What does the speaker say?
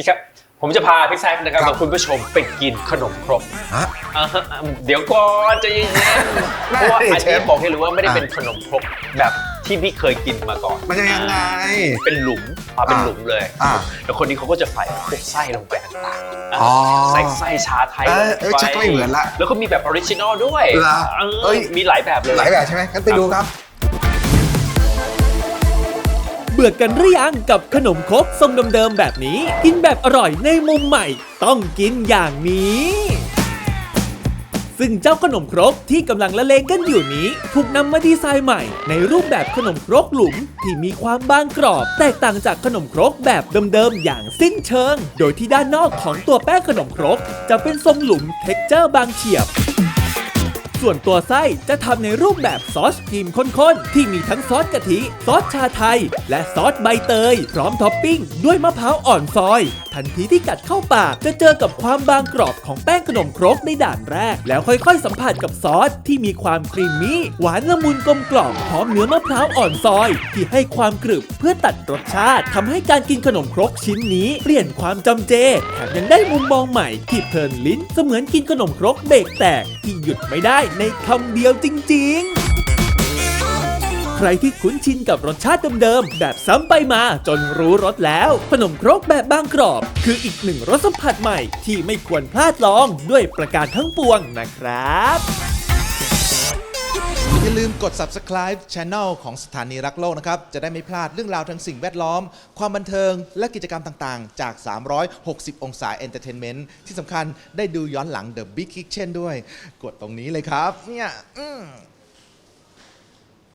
พี่ครับ ผมจะพาพี่แซคนะครับครับ กับคุณผู้ชมไปกินขนมครกฮะ อ่าฮะเดี๋ยวก่อนใจะเย็นๆเพราะว่าอันเชนี้ฟบอกให้รู้ว่าไม่ได้อะเป็นขนมครกแบบที่พี่เคยกินมาก่อนมันจะยังไง เป็นหลุมอ่าเป็นหลุมเลย อ่า แล้วคนนี้เขาก็จะใส่พวกไส้ลงไปต่างๆอะอ๋อใส่ไส้ชาไทยเอลองเออไปชักไม่เหมือนละแล้วก็มีแบบออริจินอลด้วยเหรอเออเอ้ย มีหลายแบบเลย หลายแบบใช่ไหมงั้นไปดูครับเบื่อกันหรือยังกับขนมครกทรงเดิมๆแบบนี้ กินแบบอร่อยในมุมใหม่ ต้องกินอย่างนี้ ซึ่งเจ้าขนมครกที่กำลังละเลงกันอยู่นี้ ถูกนำมาดีไซน์ใหม่ ในรูปแบบขนมครกหลุมที่มีความบางกรอบ แตกต่างจากขนมครกแบบเดิมๆอย่างสิ้นเชิง โดยที่ด้านนอกของตัวแป้งขนมครก จะเป็นทรงหลุมเท็กเจอร์บางเฉียบ ส่วนตัวไส้จะทำในรูปแบบซอสครีมข้นๆ ที่มีทั้งซอสกะทิ ซอสชาไทย และซอสใบเตย พร้อมท็อปปิ้ง ด้วยมะพร้าวอ่อนซอย ทันทีที่กัดเข้าปากจะเจอกับความบางกรอบของแป้งขนมครกในด่านแรก แล้วค่อยๆ สัมผัสกับซอสที่มีความครีมมี่หวานละมุนกลมกล่อมพร้อมเนื้อมะพร้าวอ่อนซอย ที่ให้ความกรึบเพื่อตัดรสชาติทำให้การกินขนมครกชิ้นนี้เปลี่ยนความจำเจแถมยังได้มุมมองใหม่ที่เพลินลิ้นเสมือนกินขนมครกเบรกแตก ที่หยุดไม่ได้ในคำเดียวจริง ๆ ใครที่คุ้นชินกับรสชาติเดิมๆแบบซ้ำไปมาจนรู้รสแล้ว ขนมครกแบบบางกรอบ คืออีกหนึ่งรสสัมผัสใหม่ที่ไม่ควรพลาดลองด้วยประการทั้งปวงนะครับ อย่าลืมกด subscribe Channel ของสถานีรักโลกนะครับ จะได้ไม่พลาดเรื่องราวทางสิ่งแวดล้อม ความบันเทิง และกิจกรรมต่างๆ จาก 360 องศา Entertainment ที่สำคัญได้ดูย้อนหลัง The Big Kitchen ด้วย กดตรงนี้เลยครับ เนี่ย